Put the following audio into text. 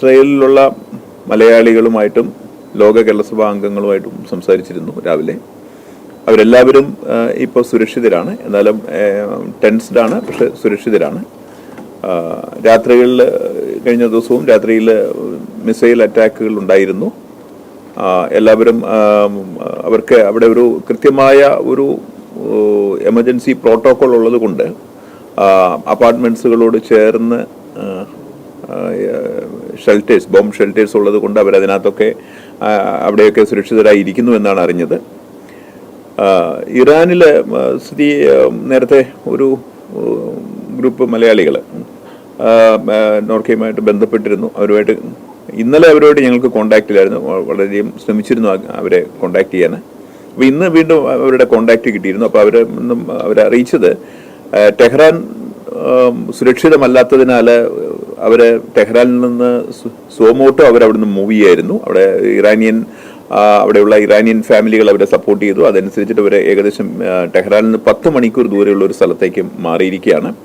ഇസ്രയേലിലുള്ള മലയാളികളുമായിട്ടും ലോക കേരളസഭാ അംഗങ്ങളുമായിട്ടും സംസാരിച്ചിരുന്നു രാവിലെ. അവരെല്ലാവരും ഇപ്പോൾ സുരക്ഷിതരാണ്. എന്നാലും ആണ് പക്ഷെ സുരക്ഷിതരാണ്. രാത്രികളിൽ കഴിഞ്ഞ ദിവസവും രാത്രിയിൽ മിസൈൽ അറ്റാക്കുകൾ ഉണ്ടായിരുന്നു. എല്ലാവരും അവർക്ക് അവിടെ ഒരു കൃത്യമായ ഒരു എമർജൻസി പ്രോട്ടോകോൾ ഉള്ളത് കൊണ്ട് അപ്പാർട്ട്മെന്റ്സുകളോട് ചേർന്ന് ഷെൽട്ടേഴ്സ് ബോംബ് ഷെൽട്ടേഴ്സ് ഉള്ളത് കൊണ്ട് അവരതിനകത്തൊക്കെ അവിടെയൊക്കെ സുരക്ഷിതരായി ഇരിക്കുന്നു എന്നാണ് അറിഞ്ഞത്. ഇറാനിൽ സ്ഥിതി നേരത്തെ ഒരു ഗ്രൂപ്പ് മലയാളികൾ നോർക്കയുമായിട്ട് ബന്ധപ്പെട്ടിരുന്നു. അവരുമായിട്ട് ഇന്നലെ അവരോട് ഞങ്ങൾക്ക് കോണ്ടാക്റ്റിലായിരുന്നു വളരെയധികം ശ്രമിച്ചിരുന്നു അവരെ കോണ്ടാക്ട് ചെയ്യാൻ. അപ്പോൾ ഇന്ന് വീണ്ടും അവരുടെ കോണ്ടാക്ട് കിട്ടിയിരുന്നു. അപ്പോൾ അവരെ അവരെ അറിയിച്ചത് ടെഹ്റാൻ സുരക്ഷിതമല്ലാത്തതിനാൽ അവർ ടെഹ്റാനിൽ നിന്ന് സോമോട്ടോ അവരവിടുന്ന് അവർ മൂവ് ചെയ്യായിരുന്നു. അവിടെ ഇറാനിയൻ അവിടെയുള്ള ഇറാനിയൻ ഫാമിലികൾ അവരെ സപ്പോർട്ട് ചെയ്തു. അതനുസരിച്ചിട്ട് അവർ ഏകദേശം ടെഹ്റാനിൽ നിന്ന് പത്ത് മണിക്കൂർ ദൂരെയുള്ള ഒരു സ്ഥലത്തേക്ക് മാറിയിരിക്കുകയാണ്.